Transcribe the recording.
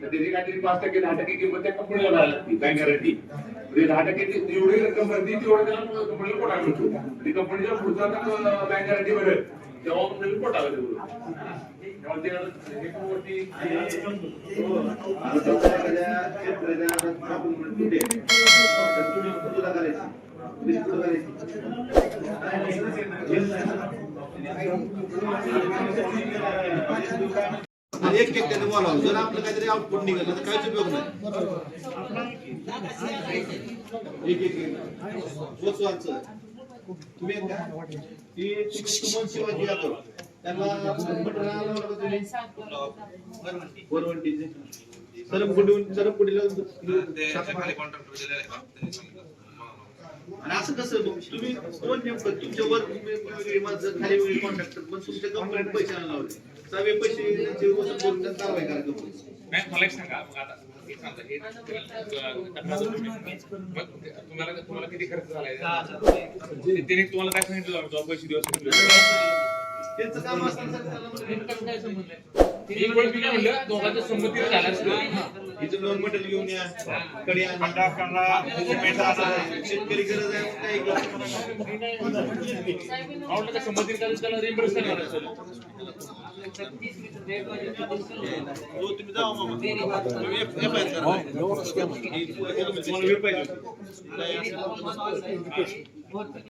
तर त्याची काहीतरी पाच टक्के दहा टक्के किंमत त्या कंपनीला भरायला लागते बँक गॅरंटी म्हणजे दहा टक्के जेवढी रक्कम भरती तेवढं त्याला कंपनीला कोटा मिळतो आणि कंपनीच्या पुढचा बँक गॅरंटी भरेल. तेव्हा मग नवीन कोटा भेटेल एक एक बोलावं. जर आपलं काहीतरी आउटपुट निघालं तर काहीच उपयोग नाही. एक एक एक तुम्ही सुमन शिवाजी यादव. त्यांना आणि असं कसं मग तुम्ही कोण नेमकं? तुमच्या वर माणसं खाली वेगळी कॉन्ट्रॅक्टर पण तुमच्या कंपनीत पैसे आणायला लावले. सगळे पैसे त्यांचे वसूल करून त्यांना कारवाई करा कंपनी नाही मला एक सांगा. मग आता हे हे तुम्हाला तुम्हाला किती खर्च झालाय? त्याने तुम्हाला काय सांगितलं? पैसे दिवस त्यांचं काम वेळ काय म्हणलं दोघांच्या संमतीने झालं असतं दोन मटेरियल घेऊन या कडे आणा. शेतकरी गरज आहे मग काही करा. आवडलं का संमतीने त्याला रिम्बर्स हो, तुम्ही जावा मामा. FIR करा. तुम्हाला वेळ पाहिजे